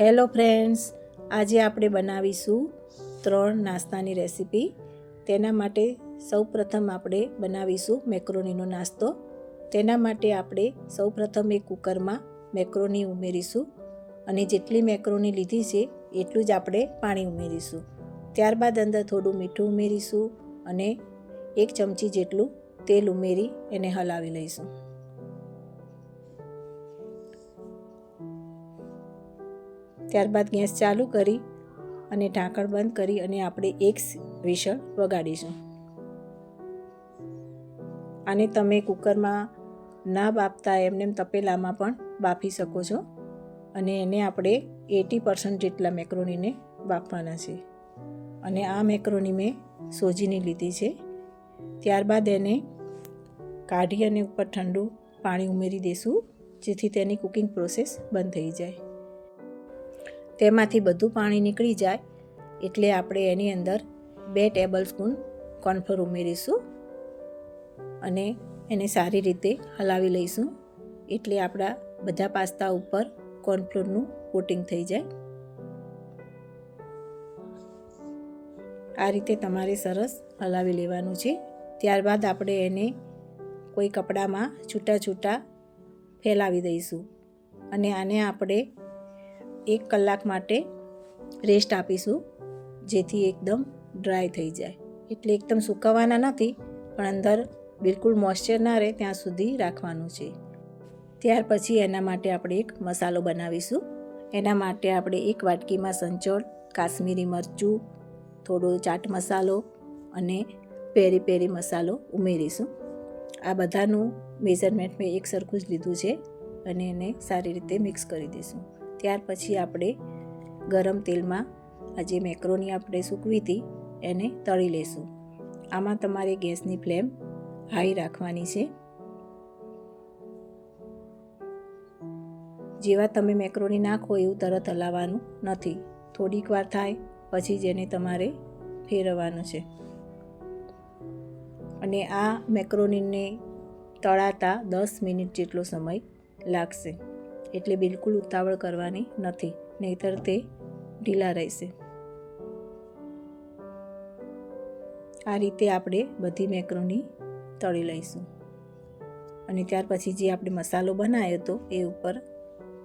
Hello friends, આજે આપણે બનાવીશું ત્રણ નાસ્તાની રેસીપી. તેના માટે સૌપ્રથમ આપણે બનાવીશું મેક્રોનીનો નાસ્તો. તેના માટે આપણે સૌપ્રથમ એક કુકરમાં મેક્રોની ઉમેરીશું અને જેટલી મેક્રોની લીધી છે એટલું જ આપણે પાણી ઉમેરીશું. ત્યારબાદ અંદર થોડું મીઠું ઉમેરીશું અને એક ચમચી જેટલું તેલ ઉમેરી એને હલાવી લઈશું. ત્યારબાદ ગેસ ચાલુ કરી અને ઢાંકણ બંધ કરી અને આપણે એક વિસળ વગાડીશું. આને તમે કુકરમાં ના બાફતા એમને તપેલામાં પણ બાફી શકો છો અને એને આપણે એટી પર્સન્ટ જેટલા મેક્રોનીને બાફવાના છે. અને આ મેક્રોની મેં સોજીની લીધી છે. ત્યારબાદ એને કાઢી અને ઉપર ઠંડુ પાણી ઉમેરી દઈશું જેથી તેની કુકિંગ પ્રોસેસ બંધ થઈ જાય. તેમાંથી બધું પાણી નીકળી જાય એટલે આપણે એની અંદર બે ટેબલ સ્પૂન કોર્નફ્લોર ઉમેરીશું અને એને સારી રીતે હલાવી લઈશું એટલે આપણા બધા પાસ્તા ઉપર કોર્નફ્લોરનું કોટિંગ થઈ જાય. આ રીતે તમારે સરસ હલાવી લેવાનું છે. ત્યારબાદ આપણે એને કોઈ કપડામાં છૂટા છૂટા ફેલાવી દઈશું અને આને આપણે એક કલાક માટે રેસ્ટ આપીશું, જેથી એકદમ ડ્રાય થઈ જાય. એટલે એકદમ સુકવવાના નથી, પણ અંદર બિલકુલ મોઇશ્ચર ના રહે ત્યાં સુધી રાખવાનું છે. ત્યાર પછી એના માટે આપણે એક મસાલો બનાવીશું. એના માટે આપણે એક વાટકીમાં સંચોળ, કાશ્મીરી મરચું, થોડો ચાટ મસાલો અને પેરી પેરી મસાલો ઉમેરીશું. આ બધાનું મેઝરમેન્ટ મેં એક સરખું જ લીધું છે અને એને સારી રીતે મિક્સ કરી દઈશું. ત્યાર પછી આપણે ગરમ તેલમાં આ જે મેક્રોની આપણે સૂકવી હતી, એને તળી લેશું. આમાં તમારે ગેસની ફ્લેમ હાઈ રાખવાની છે. જેવા તમે મેક્રોની નાખો એવું તરત હલાવવાનું નથી. થોડીક વાર થાય પછી જેને તમારે ફેરવવાનું છે. અને આ મેક્રોનીને તળાતા દસ મિનિટ જેટલો સમય લાગશે. એટલે બિલકુલ ઉતાવળ કરવાની નથી, નહીતર તે ઢીલા રહેશે. આ રીતે આપણે બધી મેક્રોની તળી લઈશું. અને ત્યાર પછી જે આપણે મસાલો બનાવ્યો હતો એ ઉપર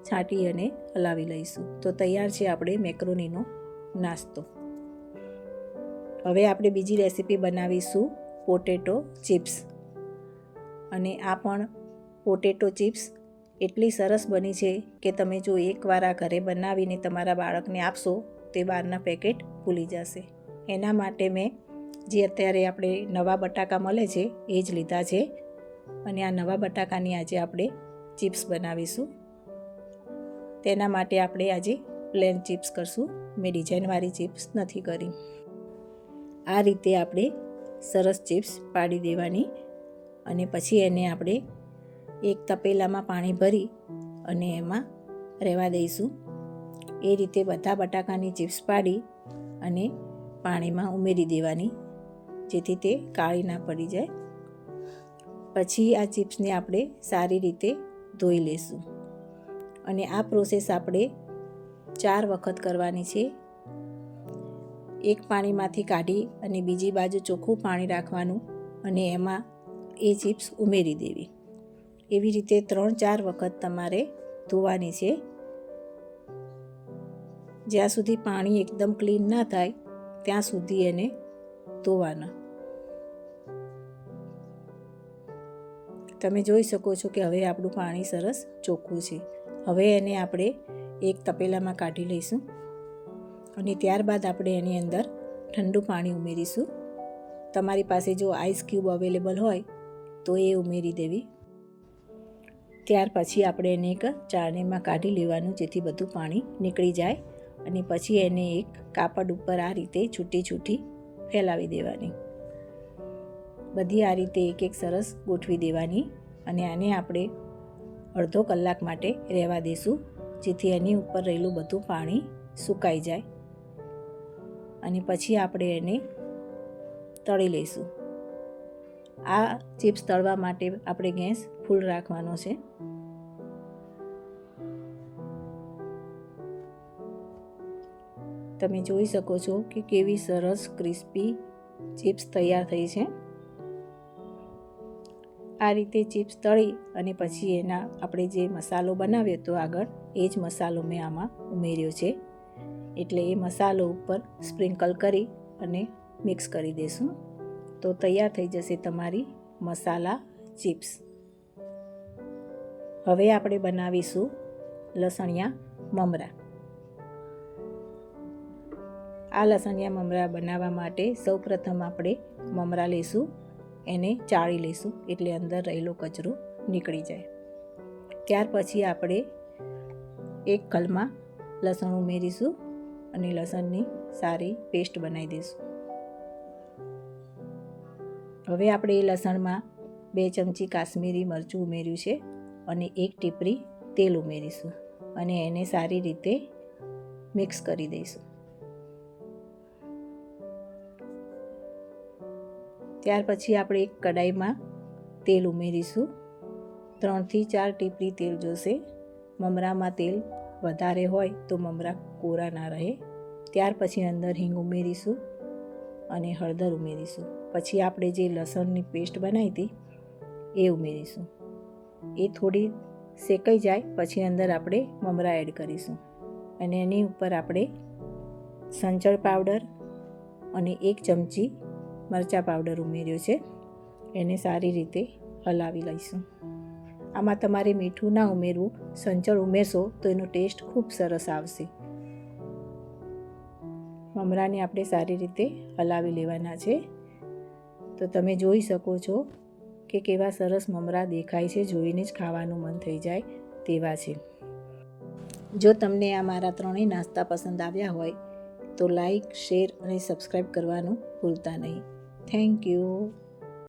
છાંટી અને હલાવી લઈશું. તો તૈયાર છે આપણે મેક્રોનીનો નાસ્તો. હવે આપણે બીજી રેસીપી બનાવીશું પોટેટો ચિપ્સ. અને આ પણ પોટેટો ચિપ્સ એટલી સરસ બની છે કે તમે જો એકવાર આ ઘરે બનાવીને તમારા બાળકને આપશો, તે બહારના પેકેટ ભૂલી જશે. એના માટે મેં જે અત્યારે આપણે નવા બટાકા મળે છે, એ જ લીધા છે. અને આ નવા બટાકાની આજે આપણે ચિપ્સ બનાવીશું. તેના માટે આપણે આજે પ્લેન ચિપ્સ કરશું. મેં ડિઝાઇનવાળી ચિપ્સ નથી કરી. આ રીતે આપણે સરસ ચિપ્સ પાડી દેવાની અને પછી એને આપણે એક તપેલામાં પાણી ભરી અને એમાં રહેવા દઈશું. એ રીતે બધા બટાકાની ચિપ્સ પાડી અને પાણીમાં ઉમેરી દેવાની, જેથી તે કાળી ના પડી જાય. પછી આ ચિપ્સને આપણે સારી રીતે ધોઈ લેશું. અને આ પ્રોસેસ આપણે ચાર વખત કરવાની છે. એક પાણીમાંથી કાઢી અને બીજી બાજુ ચોખ્ખું પાણી રાખવાનું અને એમાં એ ચિપ્સ ઉમેરી દેવી. એવી રીતે ત્રણ ચાર વખત તમારે ધોવાની છે. જ્યાં સુધી પાણી એકદમ ક્લીન ના થાય, ત્યાં સુધી એને ધોવાના. તમે જોઈ શકો છો કે હવે આપણું પાણી સરસ ચોખ્ખું છે. હવે એને આપણે એક તપેલામાં કાઢી લઈશું અને ત્યારબાદ આપણે એની અંદર ઠંડુ પાણી ઉમેરીશું. તમારી પાસે જો આઈસ ક્યુબ અવેલેબલ હોય, તો એ ઉમેરી દેવી. ત્યાર પછી આપણે એને એક ચાળણીમાં કાઢી લેવાનું, જેથી બધું પાણી નીકળી જાય. અને પછી એને એક કાપડ ઉપર આ રીતે છૂટી છૂટી ફેલાવી દેવાની. બધી આ રીતે એક એક સરસ ગોઠવી દેવાની અને આને આપણે અડધો કલાક માટે રહેવા દઈશું જેથી એની ઉપર રહેલું બધું પાણી સુકાઈ જાય. અને પછી આપણે એને તળી લઈશું. આ ચિપ્સ તળવા માટે આપણે ગેસ ફૂલ રાખવાનો છે. તમે જોઈ શકો છો કે કેવી સરસ ક્રિસ્પી ચિપ્સ તૈયાર થઈ છે. આ રીતે ચિપ્સ તળી અને પછી એના આપણે જે મસાલો બનાવ્યો હતો આગળ, એ જ મસાલો મેં આમાં ઉમેર્યો છે. એટલે એ મસાલો ઉપર સ્પ્રિંકલ કરી અને મિક્સ કરી દઈશું તો તૈયાર થઈ જશે તમારી મસાલા ચિપ્સ. હવે આપણે બનાવીશું લસણિયા મમરા. આ લસણિયા મમરા બનાવવા માટે સૌપ્રથમ આપણે મમરા લઈશું, એને ચાળી લઈશું, એટલે અંદર રહેલો કચરો નીકળી જાય. ત્યાર પછી આપણે એક કલમાં લસણ ઉમેરીશું અને લસણની સારી પેસ્ટ બનાવી દઈશું. હવે આપણે એ લસણમાં બે ચમચી કાશ્મીરી મરચું ઉમેર્યું છે અને એક ટીપરી તેલ ઉમેરીશું અને એને સારી રીતે મિક્સ કરી દઈશું. ત્યાર પછી આપણે એક કડાઈમાં તેલ ઉમેરીશું. ત્રણથી ચાર ટીપરી તેલ જોશે. મમરામાં તેલ વધારે હોય તો મમરા કોરા ના રહે. ત્યાર પછી અંદર હિંગ ઉમેરીશું. અને હળદર ઉમેરીશું. પછી આપણે જે લસણની પેસ્ટ બનાવી હતી, એ ઉમેરીશું. એ થોડી શેકાઈ જાય, પછી અંદર આપણે મમરા એડ કરીશું. અને એની ઉપર આપણે સંચળ પાવડર અને એક ચમચી મરચાં પાવડર ઉમેર્યો છે. એને સારી રીતે હલાવી લઈશું. આમાં તમારે મીઠું ના ઉમેરવું. સંચળ ઉમેરશો તો એનો ટેસ્ટ ખૂબ સરસ આવશે. મમરાને આપણે સારી રીતે હલાવી લેવાના છે. તો તમે જોઈ શકો છો કે કેવા સરસ મમરા દેખાય છે, જોઈને જ ખાવાનું મન થઈ જાય તેવા છે. જો તમને આ મારા ત્રણેય નાસ્તા પસંદ આવ્યા હોય, તો લાઈક, શેર અને સબસ્ક્રાઈબ કરવાનું ભૂલતા નહીં. Thank you.